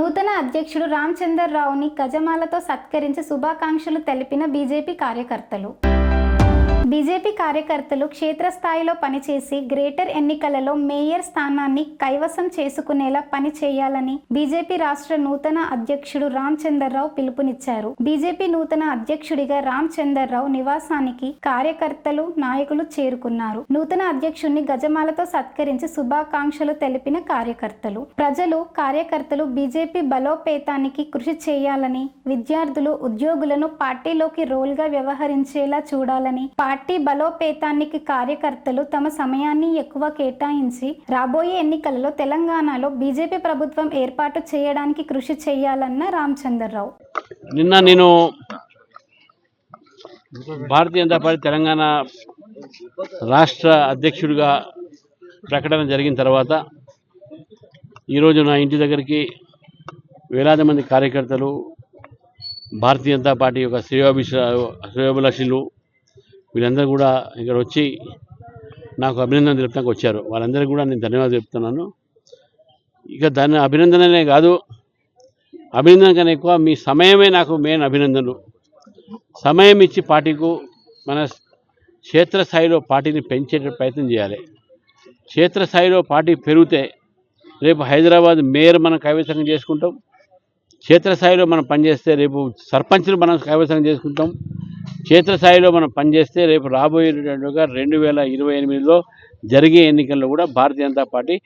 నూతన అధ్యక్షుడు రామచందర్ రావుని గజమాలతో సత్కరించి శుభాకాంక్షలు తెలిపిన బీజేపీ కార్యకర్తలు. బీజేపీ కార్యకర్తలు క్షేత్రస్థాయిలో పనిచేసి గ్రేటర్ ఎన్నికలలో మేయర్ స్థానాన్ని కైవసం చేసుకునేలా పని చేయాలని బీజేపీ రాష్ట్ర నూతన అధ్యక్షుడు రామచందర్రావు పిలుపునిచ్చారు. బీజేపీ నూతన అధ్యక్షుడిగా రామచందర్రావు నివాసానికి కార్యకర్తలు నాయకులు చేరుకున్నారు. నూతన అధ్యక్షుడిని గజమాలతో సత్కరించి శుభాకాంక్షలు తెలిపిన కార్యకర్తలు. ప్రజలు కార్యకర్తలు బీజేపీ బలోపేతానికి కృషి చేయాలని విద్యార్థులు ఉద్యోగులను పార్టీలోకి రోల్గా వ్యవహరించేలా చూడాలని పార్టీ పార్టీ బలోపేతానికి కార్యకర్తలు తమ సమయాన్ని ఎక్కువ కేటాయించి రాబోయే ఎన్నికలలో తెలంగాణలో బీజేపీ ప్రభుత్వం ఏర్పాటు చేయడానికి కృషి చేయాలన్న రామచంద్రరావు. నిన్న నేను భారతీయ జనతా పార్టీ తెలంగాణ రాష్ట్ర అధ్యక్షుడిగా ప్రకటన జరిగిన తర్వాత ఈరోజు నా ఇంటి దగ్గరికి వేలాది మంది కార్యకర్తలు భారతీయ జనతా పార్టీ యొక్క శ్రేయోభిష శ్రేయోభిలాషులు వీళ్ళందరూ కూడా ఇక్కడ వచ్చి నాకు అభినందన తెలుపడానికి వచ్చారు. వాళ్ళందరికీ కూడా నేను ధన్యవాదాలు చెప్తున్నాను. ఇక దాని అభినందనలే కాదు అభినందన కన్నా ఎక్కువ మీ సమయమే నాకు మెయిన్ అభినందనలు. సమయం ఇచ్చి పార్టీకు మన క్షేత్రస్థాయిలో పార్టీని పెంచే ప్రయత్నం చేయాలి. క్షేత్రస్థాయిలో పార్టీ పెరిగితే రేపు హైదరాబాద్ మేయర్ మనం కైవసం చేసుకుంటాం. క్షేత్రస్థాయిలో మనం పనిచేస్తే రేపు సర్పంచ్లు మనం కైవసం చేసుకుంటాం. క్షేత్రస్థాయిలో మనం పనిచేస్తే రేపు రాబోయేటట్టుగా రెండు వేల ఇరవై ఎనిమిదిలో జరిగే ఎన్నికల్లో కూడా భారతీయ జనతా పార్టీ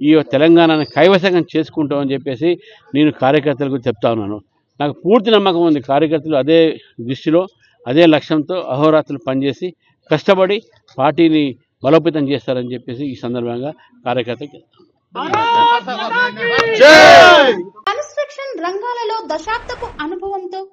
ఈ తెలంగాణను కైవసం చేసుకుంటామని చెప్పేసి నేను కార్యకర్తలకు చెప్తా ఉన్నాను. నాకు పూర్తి నమ్మకం ఉంది కార్యకర్తలు అదే దృష్టిలో అదే లక్ష్యంతో అహోరాత్రులు పనిచేసి కష్టపడి పార్టీని బలోపేతం చేస్తారని చెప్పేసి ఈ సందర్భంగా కార్యకర్తకి కన్స్ట్రక్షన్ రంగాలలో దశాబ్దపు అనుభవంతో